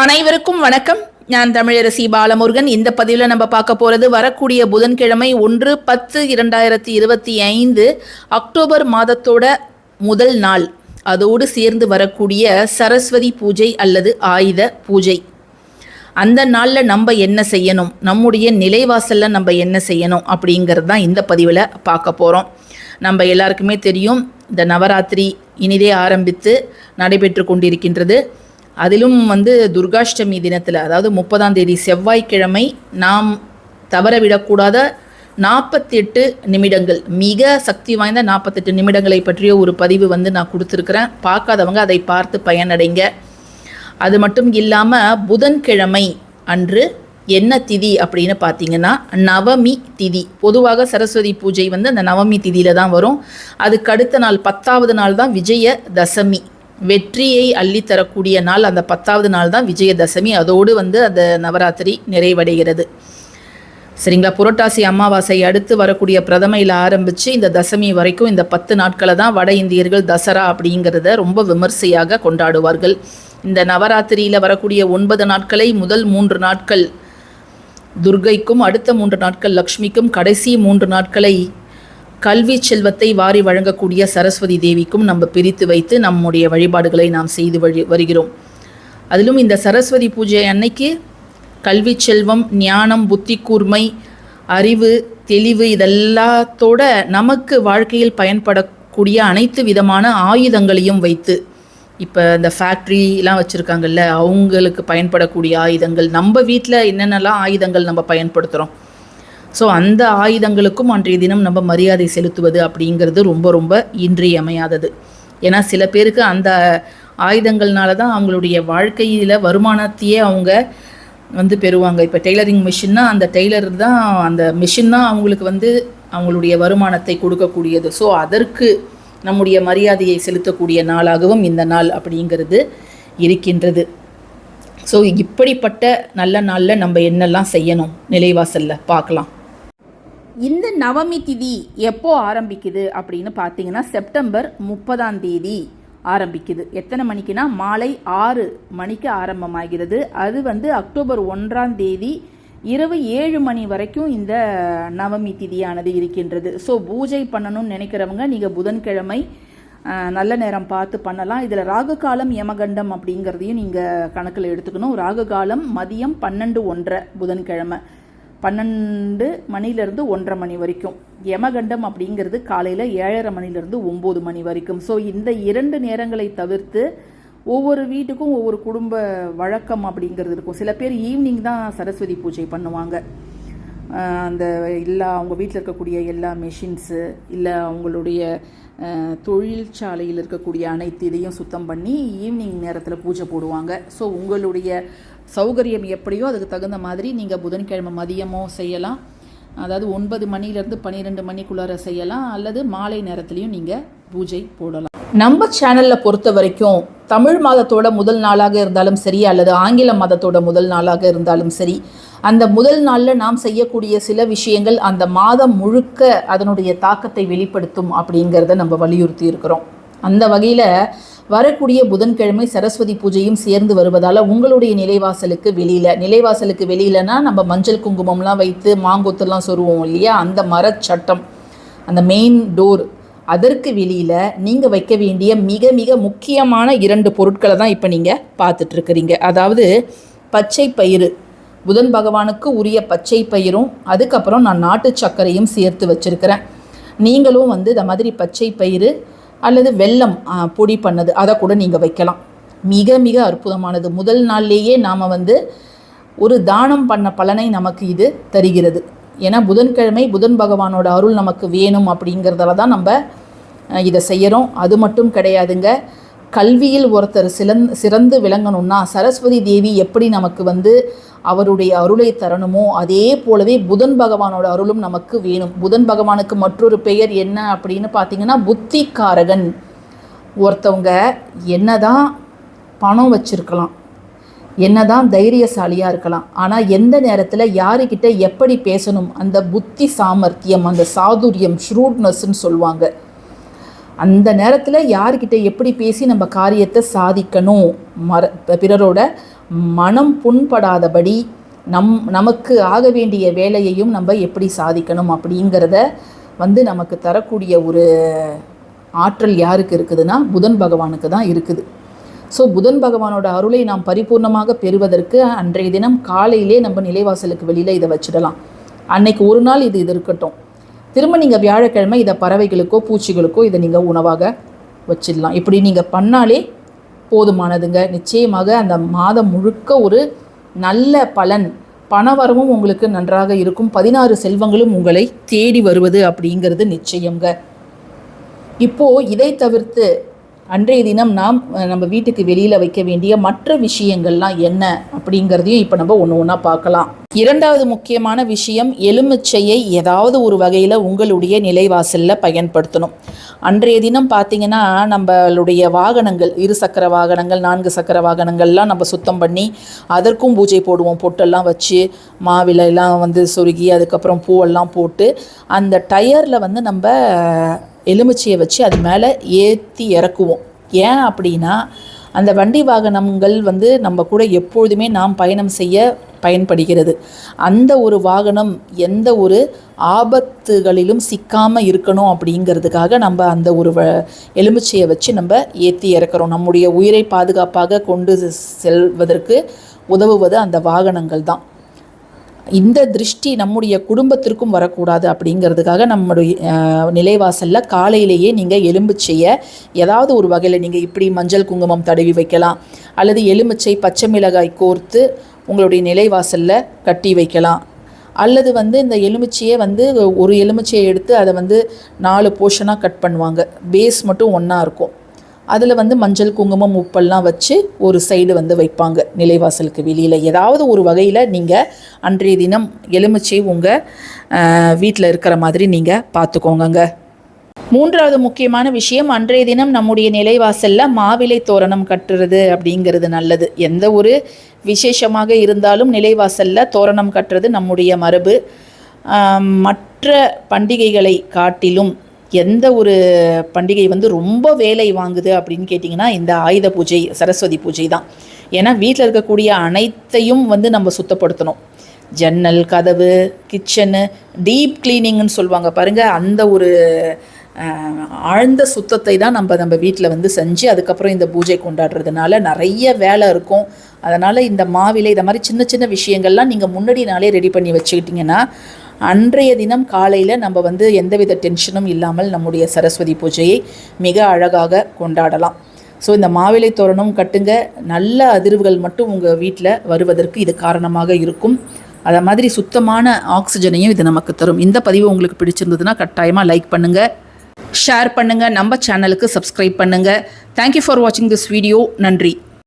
அனைவருக்கும் வணக்கம். நான் தமிழரசி பாலமுருகன். இந்த பதிவில் நம்ம பார்க்க போகிறது வரக்கூடிய புதன்கிழமை ஒன்று பத்து இரண்டாயிரத்தி இருபத்தி ஐந்து அக்டோபர் மாதத்தோட முதல் நாள். அதோடு சேர்ந்து வரக்கூடிய சரஸ்வதி பூஜை அல்லது ஆயுத பூஜை. அந்த நாளில் நம்ம என்ன செய்யணும்? நம்முடைய நிலைவாசலில் நம்ம என்ன செய்யணும்? அப்படிங்கிறது தான் இந்த பதிவில் பார்க்க போகிறோம் நம்ம எல்லாருக்குமே தெரியும் இந்த நவராத்திரி இனிதே ஆரம்பித்து நடைபெற்று கொண்டிருக்கின்றது. அதிலும் வந்து துர்காஷ்டமி தினத்தில் அதாவது முப்பதாம் தேதி செவ்வாய்க்கிழமை நாம் தவறவிடக்கூடாத நாற்பத்தெட்டு நிமிடங்கள் மிக சக்தி வாய்ந்த நாற்பத்தெட்டு நிமிடங்களை பற்றிய ஒரு பதிவு வந்து நான் கொடுத்துருக்குறேன். பார்க்காதவங்க அதை பார்த்து பயனடைங்க. அது மட்டும் இல்லாமல் புதன்கிழமை அன்று என்ன திதி அப்படின்னு பார்த்தீங்கன்னா நவமி திதி. பொதுவாக சரஸ்வதி பூஜை வந்து அந்த நவமி திதியில தான் வரும். அதுக்கு அடுத்த நாள் பத்தாவது நாள் தான் விஜய தசமி. வெற்றியை அள்ளித்தரக்கூடிய நாள் அந்த பத்தாவது நாள் தான் விஜயதசமி. அதோடு வந்து அந்த நவராத்திரி நிறைவடைகிறது. சரிங்களா? புரட்டாசி அமாவாசை அடுத்து வரக்கூடிய பிரதமையில் ஆரம்பித்து இந்த தசமி வரைக்கும் இந்த பத்து நாட்களை தான் வட இந்தியர்கள் தசரா அப்படிங்கிறத ரொம்ப விமர்சையாக கொண்டாடுவார்கள். இந்த நவராத்திரியில் வரக்கூடிய ஒன்பது நாட்களை முதல் மூன்று நாட்கள் துர்கைக்கும் அடுத்த மூன்று நாட்கள் லக்ஷ்மிக்கும் கடைசி மூன்று நாட்களை கல்வி செல்வத்தை வாரி வழங்கக்கூடிய சரஸ்வதி தேவிக்கும் நம்ம பிரித்து வைத்து நம்முடைய வழிபாடுகளை நாம் செய்து வழி வருகிறோம். அதிலும் இந்த சரஸ்வதி பூஜை அன்னைக்கு கல்வி செல்வம் ஞானம் புத்தி கூர்மை அறிவு தெளிவு இதெல்லாத்தோட நமக்கு வாழ்க்கையில் பயன்படக்கூடிய அனைத்து விதமான ஆயுதங்களையும் வைத்து இப்போ இந்த ஃபேக்ட்ரிலாம் வச்சுருக்காங்கல்ல அவங்களுக்கு பயன்படக்கூடிய ஆயுதங்கள். நம்ம வீட்டில் என்னென்னலாம் ஆயுதங்கள் நம்ம பயன்படுத்துகிறோம் ஸோ அந்த ஆயுதங்களுக்கும் அன்றைய தினம் நம்ம மரியாதை செலுத்துவது அப்படிங்கிறது ரொம்ப ரொம்ப இன்றியமையாதது. ஏன்னா சில பேருக்கு அந்த ஆயுதங்கள்னால தான் அவங்களுடைய வாழ்க்கையில் வருமானத்தையே அவங்க வந்து பெறுவாங்க. இப்போ டெய்லரிங் மிஷின்னா அந்த டெய்லர் தான் அந்த மிஷின் தான் அவங்களுக்கு வந்து அவங்களுடைய வருமானத்தை கொடுக்கக்கூடியது. ஸோ அதற்கு நம்முடைய மரியாதையை செலுத்தக்கூடிய நாளாகவும் இந்த நாள் அப்படிங்கிறது இருக்கின்றது. ஸோ இப்படிப்பட்ட நல்ல நாளில் நம்ம என்னெல்லாம் செய்யணும்? நிலைவாசலில் பார்க்கலாம். இந்த நவமி திதி எப்போ ஆரம்பிக்குது அப்படின்னு பார்த்தீங்கன்னா செப்டம்பர் முப்பதாம் தேதி ஆரம்பிக்குது. எத்தனை மணிக்குனா மாலை ஆறு மணிக்கு ஆரம்பமாகிறது. அது வந்து அக்டோபர் ஒன்றாம் தேதி இரவு ஏழு மணி வரைக்கும் இந்த நவமி திதியானது இருக்கின்றது. ஸோ பூஜை பண்ணணும்னு நினைக்கிறவங்க நீங்கள் புதன்கிழமை நல்ல நேரம் பார்த்து பண்ணலாம். இதில் ராகு காலம் யமகண்டம் அப்படிங்கிறதையும் நீங்கள் கணக்கில் எடுத்துக்கணும். ராகு காலம் மதியம் பன்னெண்டு ஒன்றரை புதன்கிழமை. பன்னெண்டு மணிலேருந்து ஒன்றரை மணி வரைக்கும். யமகண்டம் அப்படிங்கிறது காலையில் ஏழரை மணிலேருந்து ஒம்பது மணி வரைக்கும். ஸோ இந்த இரண்டு நேரங்களை தவிர்த்து ஒவ்வொரு வீட்டுக்கும் ஒவ்வொரு குடும்ப வழக்கம் அப்படிங்கிறது இருக்கும். சில பேர் ஈவினிங் தான் சரஸ்வதி பூஜை பண்ணுவாங்க. அந்த எல்லா அவங்க வீட்டில் இருக்கக்கூடிய எல்லா மெஷின்ஸு இல்லை அவங்களுடைய தொழிற்சாலையில் இருக்கக்கூடிய அனைத்து இதையும் சுத்தம் பண்ணி ஈவினிங் நேரத்தில் பூஜை போடுவாங்க. ஸோ உங்களுடைய சௌகரியம் எப்படியோ அதுக்கு தகுந்த மாதிரி நீங்கள் புதன்கிழமை மதியமோ செய்யலாம். அதாவது ஒன்பது மணிலேருந்து பன்னிரெண்டு மணிக்குள்ளார செய்யலாம். அல்லது மாலை நேரத்துலையும் நீங்கள் பூஜை போடலாம். நம்ம சேனலில் பொறுத்த வரைக்கும் தமிழ் மாதத்தோட முதல் நாளாக இருந்தாலும் சரி அல்லது ஆங்கில மாதத்தோட முதல் நாளாக இருந்தாலும் சரி அந்த முதல் நாளில் நாம் செய்யக்கூடிய சில விஷயங்கள் அந்த மாதம் முழுக்க அதனுடைய தாக்கத்தை வெளிப்படுத்தும் அப்படிங்கிறத நம்ம வலியுறுத்தி இருக்கிறோம். அந்த வகையில் வரக்கூடிய புதன்கிழமை சரஸ்வதி பூஜையும் சேர்ந்து வருவதால் உங்களுடைய நிலைவாசலுக்கு வெளியில் நிலைவாசலுக்கு வெளியிலனா நம்ம மஞ்சள் குங்குமம்லாம் வைத்து மாங்கொத்துலாம் சொருவோம் இல்லையா? அந்த மரச்சட்டம் அந்த மெயின் டோர் அதற்கு வெளியில் நீங்கள் வைக்க வேண்டிய மிக மிக முக்கியமான இரண்டு பொருட்களை தான் இப்போ நீங்கள் பார்த்துட்ருக்குறீங்க. அதாவது பச்சை பயிறு. புதன் பகவானுக்கு உரிய பச்சை பயிரும் அதுக்கப்புறம் நான் நாட்டு சர்க்கரையும் சேர்த்து வச்சுருக்கிறேன். நீங்களும் வந்து இந்த மாதிரி பச்சை பயிறு அல்லது வெல்லம் பொடி பண்ணது அதை கூட நீங்கள் வைக்கலாம். மிக மிக அற்புதமானது. முதல் நாள்லேயே நாம் வந்து ஒரு தானம் பண்ண பலனை நமக்கு இது தருகிறது. ஏன்னா புதன்கிழமை புதன் பகவானோட அருள் நமக்கு வேணும் அப்படிங்கிறதால தான் நம்ம இதை செய்கிறோம் அது மட்டும் கிடையாதுங்க. கல்வியில் ஒருத்தர் சிலந் சிறந்து விளங்கணும்னா சரஸ்வதி தேவி எப்படி நமக்கு வந்து அவருடைய அருளை தரணுமோ அதே போலவே புதன் பகவானோட அருளும் நமக்கு வேணும். புதன் பகவானுக்கு மற்றொரு பெயர் என்ன அப்படின்னு பார்த்தீங்கன்னா புத்திக்காரகன். ஒருத்தவங்க என்னதான் பணம் வச்சிருக்கலாம் என்னதான் தைரியசாலியாக இருக்கலாம் ஆனால் எந்த நேரத்தில் யாருக்கிட்ட எப்படி பேசணும்? அந்த புத்தி சாமர்த்தியம் அந்த சாதுரியம் ஷ்ரூட்னஸ்ன்னு சொல்லுவாங்க. அந்த நேரத்தில் யார்கிட்ட எப்படி பேசி நம்ம காரியத்தை சாதிக்கணும்? மர பிறரோட மனம் புண்படாதபடி நம் நமக்கு ஆக வேண்டிய வேலையையும் நம்ம எப்படி சாதிக்கணும் அப்படிங்கிறத வந்து நமக்கு தரக்கூடிய ஒரு ஆற்றல் யாருக்கு இருக்குதுன்னா புதன் பகவானுக்கு தான் இருக்குது. ஸோ புதன் பகவானோட அருளை நாம் பரிபூர்ணமாக பெறுவதற்கு அன்றைய தினம் காலையிலே நம்ம நிலைவாசலுக்கு வெளியில் இதை வச்சிடலாம். அன்னைக்கு ஒரு நாள் இது இது இருக்கட்டும். திரும்ப நீங்கள் வியாழக்கிழமை இதை பறவைகளுக்கோ பூச்சிகளுக்கோ இதை நீங்கள் உணவாக வச்சிடலாம். இப்படி நீங்கள் பண்ணாலே போதுமானதுங்க. நிச்சயமாக அந்த மாதம் முழுக்க ஒரு நல்ல பலன் பணவரவும் உங்களுக்கு நன்றாக இருக்கும். பதினாறு செல்வங்களும் உங்களை தேடி வருவது அப்படிங்கிறது நிச்சயங்க இப்போது இதை தவிர்த்து அன்றைய தினம் நாம் நம்ம வீட்டுக்கு வெளியில் வைக்க வேண்டிய மற்ற விஷயங்கள்லாம் என்ன அப்படிங்கிறதையும் இப்போ நம்ம ஒன்று ஒன்றா பார்க்கலாம். இரண்டாவது முக்கியமான விஷயம் எலுமிச்சையை ஏதாவது ஒரு வகையில் உங்களுடைய நிலைவாசலில் பயன்படுத்தணும். அன்றைய தினம் பார்த்தீங்கன்னா நம்மளுடைய வாகனங்கள் இரு சக்கர வாகனங்கள் நான்கு சக்கர வாகனங்கள்லாம் நம்ம சுத்தம் பண்ணி அதற்கும் பூஜை போடுவோம். பொட்டெல்லாம் வச்சு மாவில எல்லாம் வந்து சொருகி அதுக்கப்புறம் பூவெல்லாம் போட்டு அந்த டயரில் வந்து நம்ம எலுமிச்சையை வச்சு அது மேலே ஏற்றி இறக்குவோம். ஏன் அப்படின்னா அந்த வண்டி வாகனங்கள் வந்து நம்ம கூட எப்பொழுதுமே நாம் பயணம் செய்ய பயன்படுகிறது. அந்த ஒரு வாகனம் எந்த ஒரு ஆபத்துகளிலும் சிக்காமல் இருக்கணும் அப்படிங்கிறதுக்காக நம்ம அந்த ஒரு வ எலுமிச்சையை வச்சு நம்ம ஏற்றி இறக்குறோம். நம்முடைய உயிரை பாதுகாப்பாக கொண்டு செல்வதற்கு உதவுவது அந்த வாகனங்கள் தான். இந்த திருஷ்டி நம்முடைய குடும்பத்திற்கும் வரக்கூடாது அப்படிங்கிறதுக்காக நம்முடைய நிலைவாசலில் காலையிலேயே நீங்கள் எலும்புச்சையை ஏதாவது ஒரு வகையில் நீங்கள் இப்படி மஞ்சள் குங்குமம் தடவி வைக்கலாம். அல்லது எலுமிச்சை பச்சை மிளகாய் கோர்த்து உங்களுடைய நிலைவாசலில் கட்டி வைக்கலாம். அல்லது வந்து இந்த எலுமிச்சையை வந்து ஒரு எலுமிச்சையை எடுத்து அதை வந்து நாலு போர்ஷனாக கட் பண்ணுவாங்க. பேஸ் மட்டும் ஒன்றா இருக்கும். அதில் வந்து மஞ்சள் குங்குமம் உப்பெல்லாம் வச்சு ஒரு சைடு வந்து வைப்பாங்க நிலைவாசலுக்கு வெளியில். ஏதாவது ஒரு வகையில் நீங்கள் அன்றைய தினம் எலுமிச்சை உங்கள் வீட்டில் இருக்கிற மாதிரி நீங்கள் பார்த்துக்கோங்கங்க மூன்றாவது முக்கியமான விஷயம் அன்றைய தினம் நம்முடைய நிலைவாசலில் மாவிலை தோரணம் கட்டுறது அப்படிங்கிறது நல்லது. எந்த ஒரு விசேஷமாக இருந்தாலும் நிலைவாசலில் தோரணம் கட்டுறது நம்முடைய மரபு. மற்ற பண்டிகைகளை காட்டிலும் எந்த ஒரு பண்டிகை வந்து ரொம்ப வேலை வாங்குது அப்படின்னு கேட்டிங்கன்னா இந்த ஆயுத பூஜை சரஸ்வதி பூஜை தான். ஏன்னா வீட்டில் இருக்கக்கூடிய அனைத்தையும் வந்து நம்ம சுத்தப்படுத்தணும். ஜன்னல் கதவு கிச்சனு டீப் கிளீனிங்னு சொல்லுவாங்க. பாருங்கள் அந்த ஒரு ஆழ்ந்த சுத்தத்தை தான் நம்ம நம்ம வீட்டில் வந்து செஞ்சு அதுக்கப்புறம் இந்த பூஜை கொண்டாடுறதுனால நிறைய வேலை இருக்கும். அதனால் இந்த மாவிலை இந்த மாதிரி சின்ன சின்ன விஷயங்கள்லாம் நீங்கள் முன்னாடி நாளே ரெடி பண்ணி வச்சுக்கிட்டிங்கன்னா அன்றைய தினம் காலையில் நம்ம வந்து எந்தவித டென்ஷனும் இல்லாமல் நம்முடைய சரஸ்வதி பூஜையை மிக அழகாக கொண்டாடலாம். ஸோ இந்த மாவிலை தோரணம் கட்டுங்க. நல்ல அதிர்வுகள் மட்டும் உங்கள் வீட்டில் வருவதற்கு இது காரணமாக இருக்கும். அதை மாதிரி சுத்தமான ஆக்சிஜனையும் இது நமக்கு தரும். இந்த பதிவு உங்களுக்கு பிடிச்சிருந்ததுன்னா கட்டாயமாக லைக் பண்ணுங்கள் ஷேர் பண்ணுங்கள் நம்ம சேனலுக்கு சப்ஸ்கிரைப் பண்ணுங்கள் தேங்க்யூ ஃபார் வாட்சிங் திஸ் வீடியோ நன்றி.